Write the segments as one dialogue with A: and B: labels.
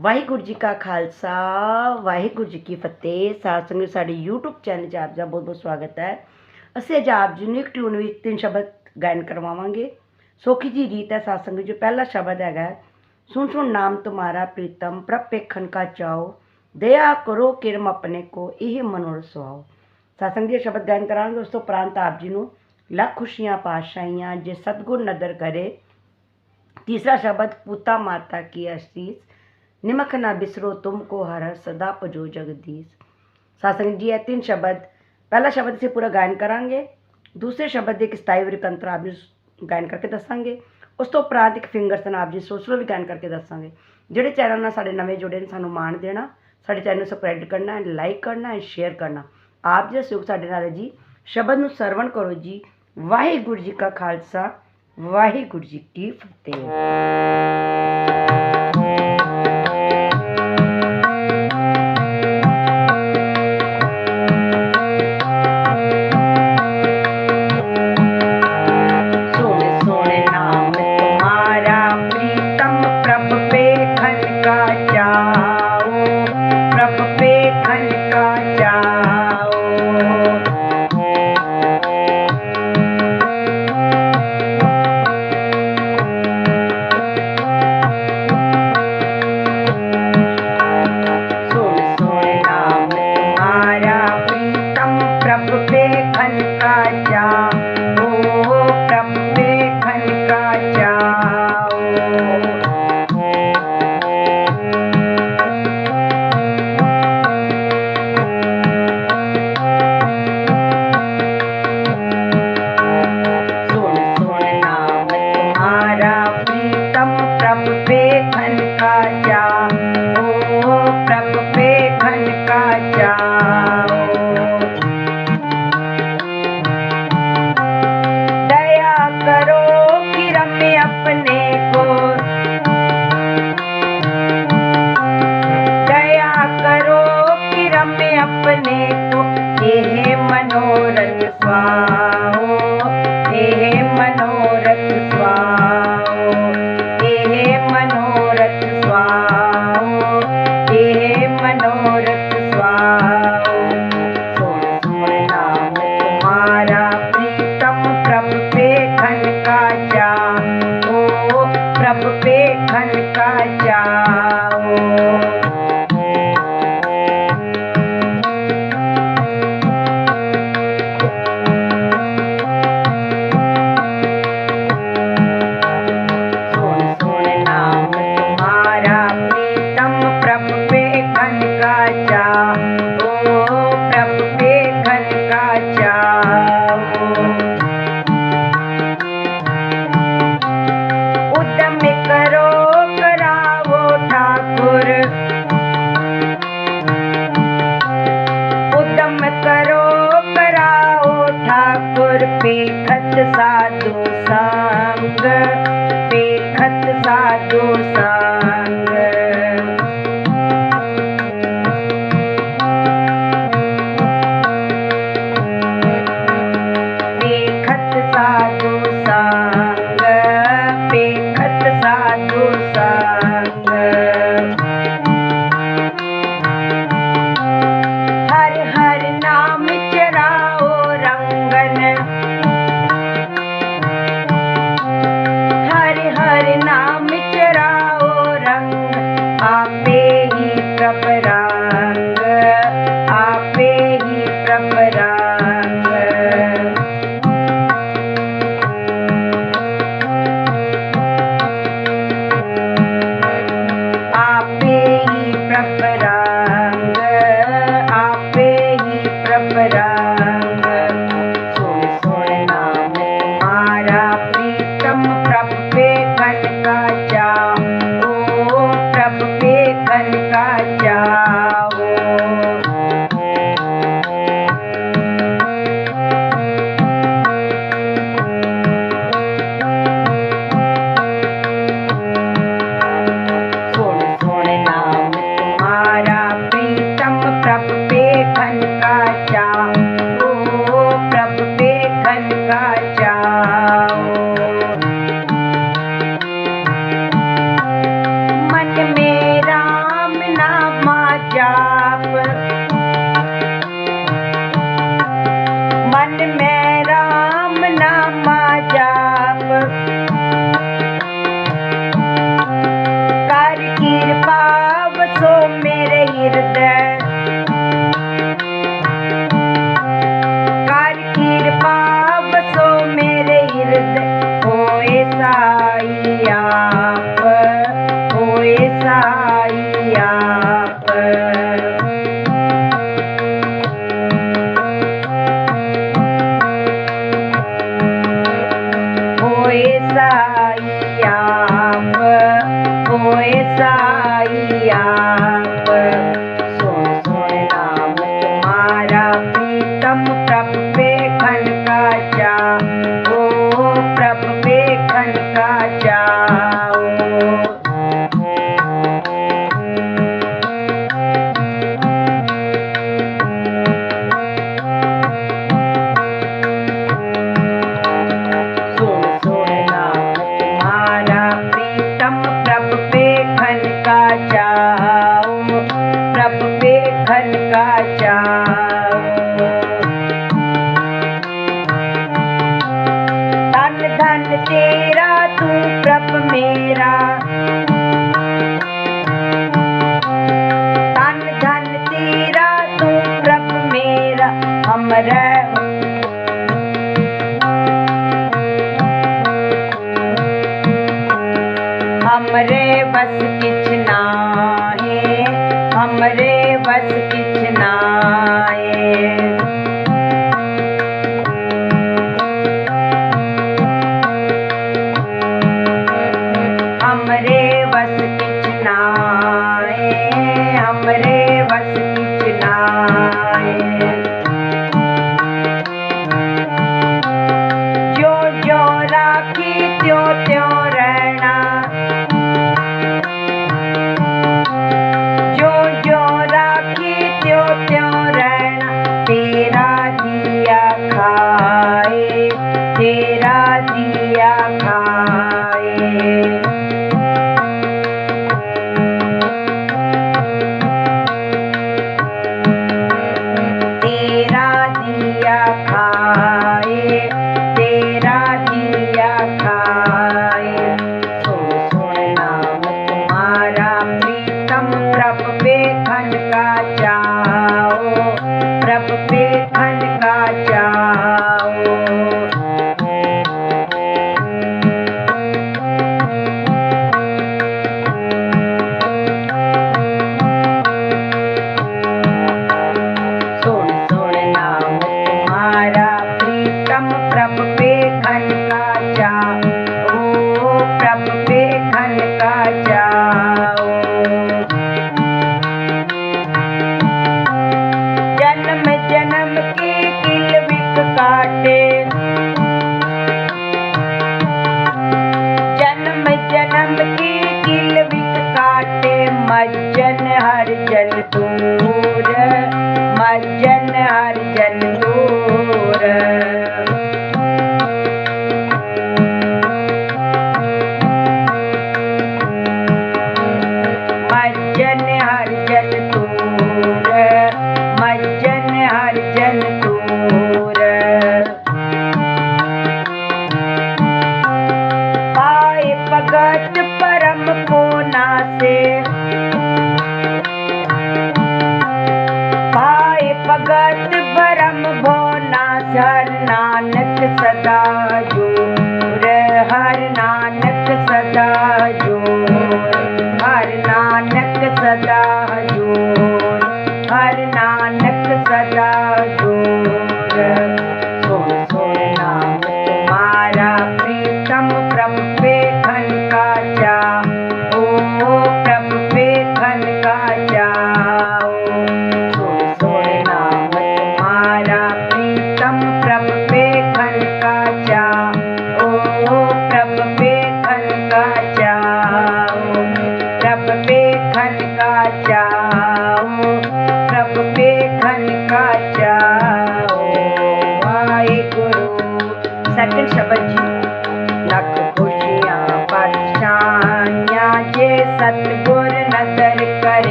A: ਵਾਹਿਗੁਰੂ ਜੀ ਕਾ ਖਾਲਸਾ, ਵਾਹਿਗੁਰੂ ਜੀ ਕੀ ਫਤਿਹ। ਸਾਧ ਸੰਗਤ, ਸਾਡੇ YouTube ਚੈਨਲ 'ਚ ਆਪ ਦਾ ਬਹੁਤ-ਬਹੁਤ ਸਵਾਗਤ ਹੈ। ਅਸੀਂ ਅੱਜ ਆਪ ਜੀ ਨੂੰ ਇੱਕ ਟਿਊਨ ਵਿੱਚ ਤਿੰਨ ਸ਼ਬਦ ਗਾਇਨ ਕਰਵਾਵਾਂਗੇ। ਸੋਖੀ ਜੀ ਰੀਤ ਹੈ ਸਾਧ ਸੰਗਤ, ਜੋ ਪਹਿਲਾ ਸ਼ਬਦ ਹੈਗਾ ਸੁਣ ਸੁਣ ਨਾਮ ਤੁਮਾਰਾ ਪ੍ਰੀਤਮ ਪ੍ਰਪੇਖਣ ਕਾ ਚਾਓ। ਦਇਆ ਕਰੋ ਕਿਰਮ ਆਪਣੇ ਕੋ, ਇਹ ਮਨੋਰ ਸੁਆਓ ਸਾਧ ਸੰਗਤ ਜੀ ਸ਼ਬਦ ਗਾਇਨ ਕਰਾਂਗੇ, ਉਸ ਤੋਂ ਪ੍ਰਾਂਤ ਆਪ ਜੀ ਨੂੰ ਲੱਖ ਖੁਸ਼ੀਆਂ, ਪਾਤਸ਼ਾਹੀਆਂ, ਜੇ ਸਤਗੁਰ ਨਦਰ ਕਰੇ। ਤੀਸਰਾ ਸ਼ਬਦ, ਪੂਤਾ ਮਾਤਾ ਕੀ ਅਸੀਸ। निमक ना बिसरो तुमको हर हर सदा पजो जगदीश सासंग जी ये तीन शब्द पहला शब्द से पूरा गायन करांगे दूसरे शब्द एक ਸਤਾਈ ਵਾਰੀ ਕੰਤਰ ਆਪ ਜੀ ਗਾਇਨ ਕਰਕੇ ਦੱਸਾਂਗੇ ਉਸ ਤੋਂ ਉਪਰੰਤ ਇੱਕ ਫਿੰਗਰਸ ਨਾਲ ਆਪ ਜੀ ਸੋਸਲੋ ਵੀ ਗਾਇਨ ਕਰਕੇ ਦੱਸਾਂਗੇ ਜਿਹੜੇ ਚੈਨਲ ਨਾਲ ਸਾਡੇ ਨਵੇਂ ਜੁੜੇ ਨੇ ਸਾਨੂੰ ਮਾਣ ਦੇਣਾ ਸਾਡੇ ਚੈਨਲ ਨੂੰ ਸਬਸਕ੍ਰਾਈਬ ਕਰਨਾ ਹੈ ਲਾਈਕ ਕਰਨਾ ਹੈ ਸ਼ੇਅਰ ਕਰਨਾ ਆਪ ਜੀ ਦਾ ਸਹਿਯੋਗ ਸਾਡੇ ਨਾਲ ਹੈ ਜੀ ਸ਼ਬਦ ਨੂੰ ਸਰਵਣ ਕਰੋ ਜੀ ਵਾਹਿਗੁਰੂ ਜੀ ਕਾ ਖਾਲਸਾ ਵਾਹਿਗੁਰੂ ਜੀ ਕੀ ਫਤਿਹ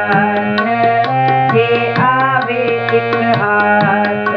A: एक हाथ जे आवे एक हाथ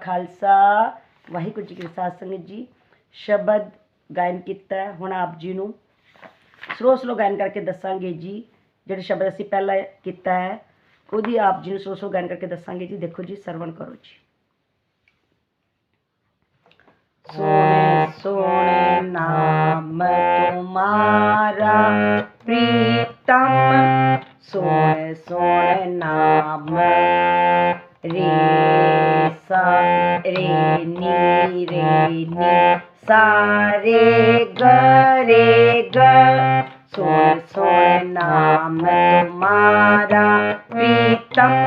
A: ਖਾਲਸਾ ਵਾਹਿਗੁਰੂ ਜੀ ਕੀ ਫਤਿਹ ਸੰਗਤ ਜੀ ਸ਼ਬਦ ਗਾਇਨ ਕੀਤਾ ਹੈ। ਹੁਣ ਆਪ ਜੀ ਨੂੰ ਸਲੋ ਸਲੋ ਗਾਇਨ ਕਰਕੇ ਦੱਸਾਂਗੇ ਜੀ ਜਿਹੜੇ ਸ਼ਬਦ ਅਸੀਂ ਪਹਿਲਾਂ ਕੀਤਾ ਹੈ ਉਹਦੀ ਆਪ ਜੀ ਨੂੰ ਸਲੋ ਸਲੋ ਗਾਇਨ ਕਰਕੇ ਦੱਸਾਂਗੇ ਜੀ ਦੇਖੋ ਜੀ ਸਰਵਣ ਕਰੋ ਜੀ ਸੋਹਣੇ ਸੋਹਣੇ ਨਾਮ ਤੁਮਾਰਾ ਪ੍ਰੀਤਮ ਸੋਹਣੇ ਸੋਹਣੇ ਨਾਮ ਰੇ सा रे नी रे नी सा रे ग रे ग सोन सोन नाम तुम्हारा प्रीतम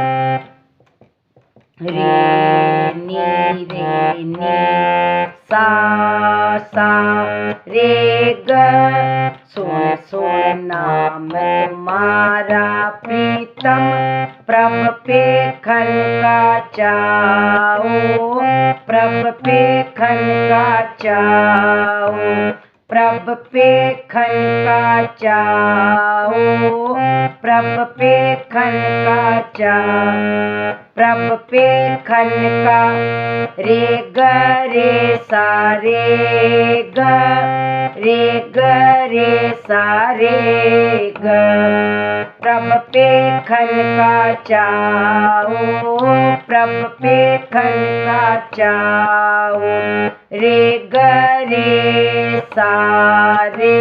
A: रे नी रे नी सा सा रे ग सोने सोने नाम तुम्हारा प्रीतम प्रभ पे खन का चाओ प्रभ पे खन का चाओ प्रभ पे खन का चाओ प्रभ पे खन का चाओ प्रभ पे खन का रे ग, रे सा, रे ग। रे ग, रे सा, रे ग। प्रभ पे खन का चाओ प्रभ पे खन का चाओ रे ग, रे सा, रे।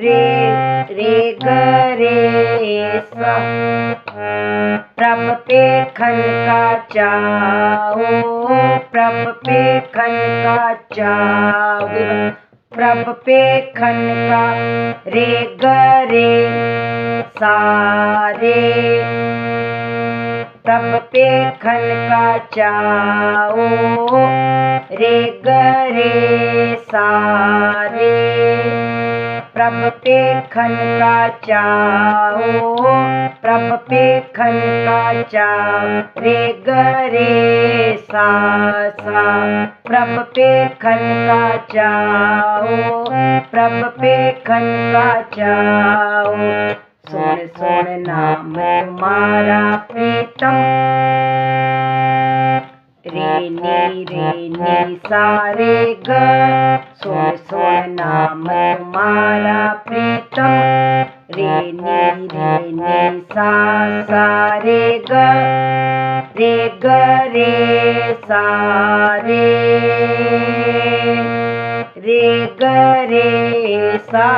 A: रे रे ग, रे सा। प्रभ पे खन का चाओ खन का चाओ रे ग रे सा रे प्रभ पे खन का चाओ प्रभ पे खन का चाओ रे ग सा सा प्रभ पे खन का चाओ प्रभ पे खन का चाओ सोने सोने नाम तुम्हारा प्रीतम रे नी रे नी सा रे ग सोने सोने नाम तुम्हारा प्रीतम रे नी रे नी सा सा रे ग रे ग रे सा रे ग रे सा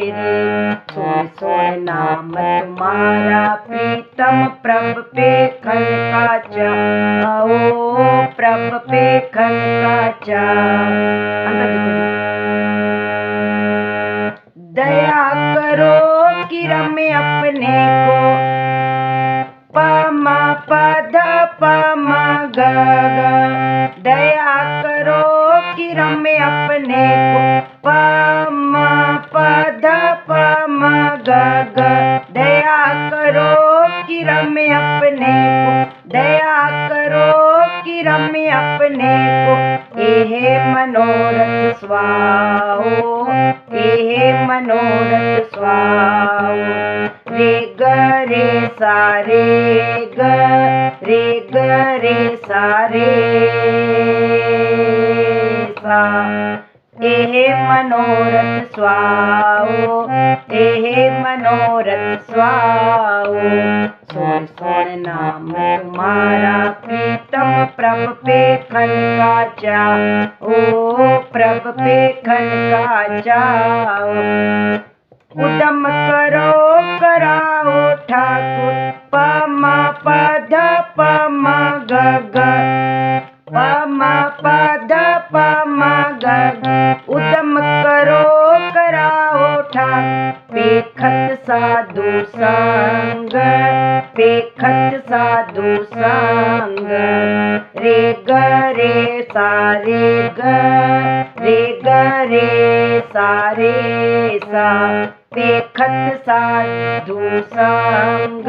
A: रे सोए सोए नाम तुम्हारा प्रीतम, प्रभ पे खन का चाओ प्रभ पे खन का चाओ रे ग, रे सा रे सा। मनोरथ स्वाओ एहे मनोरथ स्वाओ। सोन सोन नाम तुम्हारा प्रीतम, प्रभ पे खन का जाओ प्रभ पे खन का जाओ उदम करो, कराओ ठाकुर, पमा पद pamagaga ಪಮಪದ ಪಮಗಗ ಉದಮ ಕರೋ ಕರಾಠಾ ಪೇಖತ್ ಸಾಧು ಸಂಗ ಪೇಖತ್ ಸಾಧು ಸಂಗ ರೇ ಗ ರೇ ಸಾ ರೇ ಗ ರೇ ಗ ರೇ ಸಾ ರೇ ಸಾ रे ग रे सा रे सा पेखत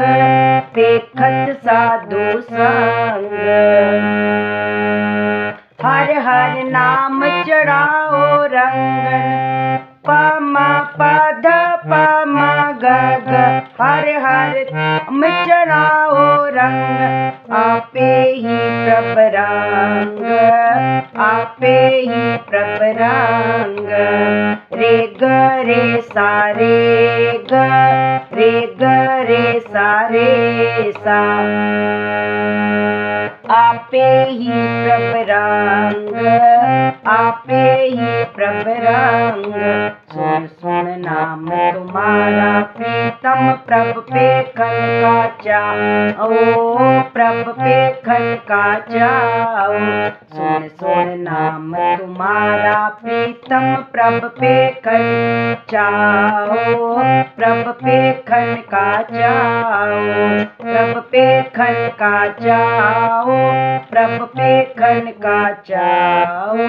A: साधु संग पेखत साधु संग हर हर नाम चढ़ाओ रंगन पमा पद पमा ग ग हर हर चढ़ाओ रंग, आपे ही प्रभ रंग आपे ही प्रभ रंग रे ग, रे सा, रे ग रे ग, रे सारे सा। आपे ही रंग आपे ही प्रभ रंग सुन सुन नाम तुम्हारा प्रीतम प्रभ पे खन ओ प्रभ पे खन का सुन सुन नाम तुम्हारा प्रीतम प्रभ पे खन चाओ प्रभ पे खन प्रभ पे खन का जाओ प्रभ पे खन का जाओ